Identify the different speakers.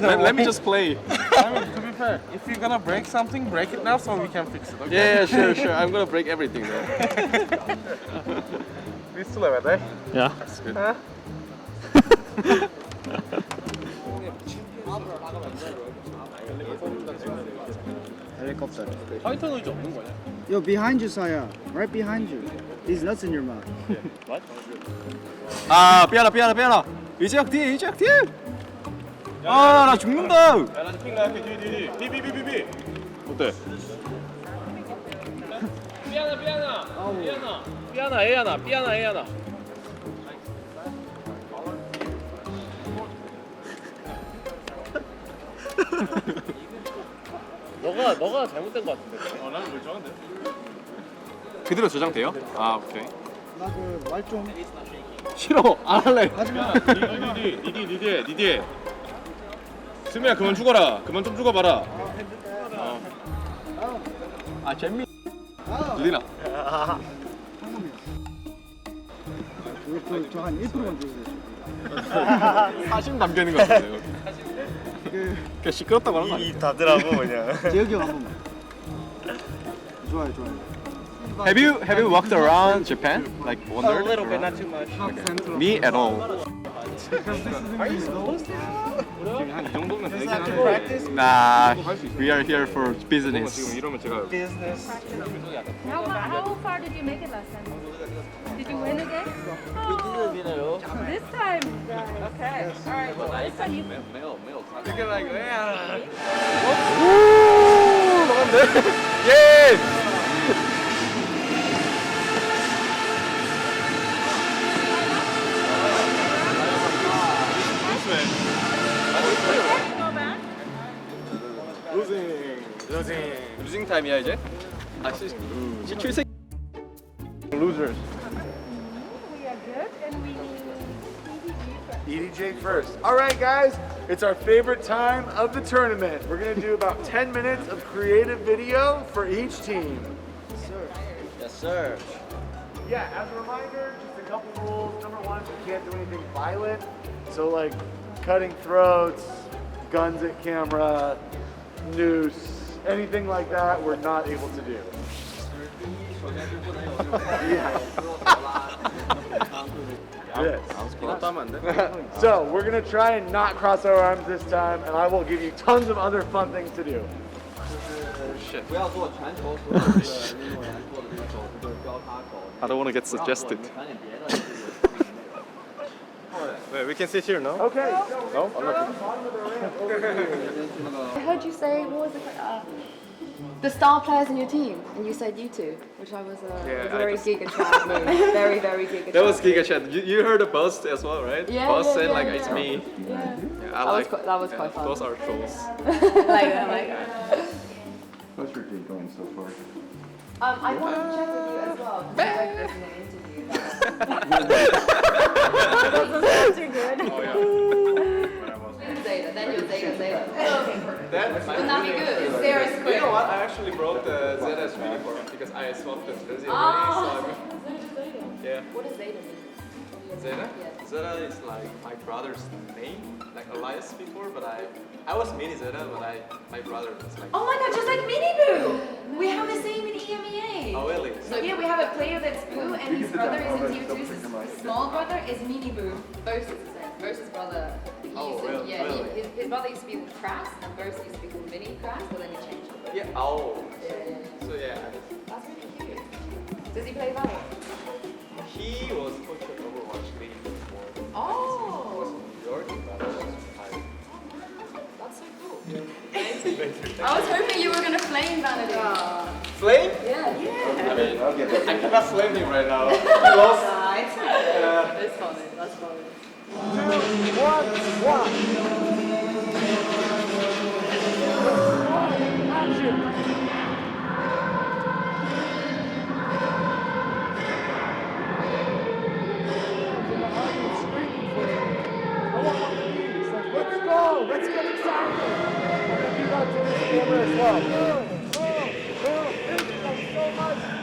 Speaker 1: let, let me just play.
Speaker 2: I mean, to be fair, if you're gonna break something, break it now so we can fix it. Okay?
Speaker 1: Yeah, yeah, sure, sure. I'm gonna break everything there.
Speaker 2: We still have it, eh?
Speaker 3: Yeah.
Speaker 1: That's good.
Speaker 4: Helicopter.
Speaker 1: 파이터 노이즈 없는 거냐?
Speaker 4: Yo, behind you, Saya. Right behind you. These nuts in your mouth.
Speaker 1: 아, 삐아라, 삐아라, 삐아라. 이재혁 뒤에, 이재혁 뒤에. 아, 나 죽는다.
Speaker 2: 야나 핑 나게 뒤뒤뒤 비비비비비.
Speaker 1: 어때?
Speaker 3: 삐아나 삐아나 삐아나 삐아나 A하나 삐아나 A하나 너가 너가 잘못된 것 같은데
Speaker 2: 어 나는 멀쩡한데.
Speaker 1: 그대로 저장돼요? 아, 오케이.
Speaker 4: 나그 말 좀.
Speaker 1: 싫어, 안 할래.
Speaker 4: 하지마.
Speaker 2: 니디 니디 니디 니디. 스미야 그만 죽어라. 그만 좀 죽어봐라.
Speaker 1: 아, 재미. 리나.
Speaker 4: 저한 1%만 주세요.
Speaker 1: 사심 담겨 있는 것 같은데.
Speaker 4: 그
Speaker 1: 그냥 시끄럽다고 하는 거 아니야?
Speaker 2: 다들하고 그냥.
Speaker 4: 재혁이 형한 번만. 좋아요, 좋아요.
Speaker 1: Have you have you walked around Japan? Like wandered? around?
Speaker 2: too much.
Speaker 1: Me at all.
Speaker 2: 한이 정도면 되긴
Speaker 1: Nah, we are here for
Speaker 2: 지금
Speaker 1: business.
Speaker 2: 이러면 제가
Speaker 5: How, how far did you make it last time? Did you win again? Oh, this time. Okay. All right. Well, this time you.
Speaker 1: 예! 루징 타임이야 이제? 아, 시, 17세
Speaker 2: losers.
Speaker 5: We are good, and we need
Speaker 6: EDJ first. All right, guys, it's our favorite time of the tournament. We're gonna do about 10 minutes of creative video for each team.
Speaker 4: Yes, sir.
Speaker 6: Yeah, as a reminder, just a couple rules. Number one, we can't do anything violent. So, like cutting throats, guns at camera, noose, anything like that we're not able to do. so we're gonna try and not cross our arms this time, and I will give you tons of other fun things to do.
Speaker 1: I don't want to get suggested.
Speaker 2: Wait, we can sit here now.
Speaker 6: Okay.
Speaker 2: No, I'm not.
Speaker 7: I heard you say, what was it? Uh, the star players in your team, and you said you two, which I was, uh,
Speaker 1: Yeah,
Speaker 7: was a
Speaker 1: I
Speaker 7: very
Speaker 1: just-
Speaker 7: Giga Chad move. Very, very Giga
Speaker 1: That was
Speaker 7: Chad
Speaker 1: Giga Chat. You, you heard the buzz as well, right?
Speaker 7: Yeah,
Speaker 1: buzz
Speaker 7: yeah,
Speaker 1: said
Speaker 7: yeah,
Speaker 1: like
Speaker 7: yeah.
Speaker 1: it's me.
Speaker 7: Yeah.
Speaker 1: Yeah, I
Speaker 7: That was
Speaker 1: like.
Speaker 7: quite- that was
Speaker 1: yeah,
Speaker 7: quite fun.
Speaker 1: Those are trolls.
Speaker 7: like that, like that.
Speaker 6: How's your day going so far?
Speaker 7: Um, I wanted to check with you as well, because you went in an interview. Wouldn't that be good? Sarah's
Speaker 1: You know what? I actually brought the Zeta's uniform because I swapped the jersey already.
Speaker 7: Oh,
Speaker 1: So I'm, yeah.
Speaker 7: What is does Zeta mean?
Speaker 1: Zeta?
Speaker 7: Yes.
Speaker 1: Zeta is like my brother's name, like Elias before, but I I was mini Zeta, but I my brother was like.
Speaker 7: Oh my god, just like Mini Boo! We have the same in EMEA.
Speaker 1: Oh really?
Speaker 7: So yeah, we have a player that's Boo and his brother is in Tier 2. His his small brother is Mini Boo. Versus is the same. Versus brother. His, his brother used to be Crass and Versus used to be called Mini Crass, but then he changed it.
Speaker 1: Yeah. Oh.
Speaker 7: Yeah, yeah, yeah.
Speaker 1: So yeah,
Speaker 7: That's really cute. Does he play Valorant?
Speaker 1: he was coach at Overwatch League before. Oh. He was
Speaker 7: Oh,
Speaker 1: in New York, but I was retired.
Speaker 7: Oh, that's so cool. I was hoping you were gonna flame Vanity.
Speaker 1: Flame?
Speaker 7: Yeah, yeah.
Speaker 1: I mean, I'll get that. I cannot flame him right now. He lost.
Speaker 7: Nah, it's okay. Uh, it's funny, that's funny.
Speaker 6: Let's over as well. Thank you so much.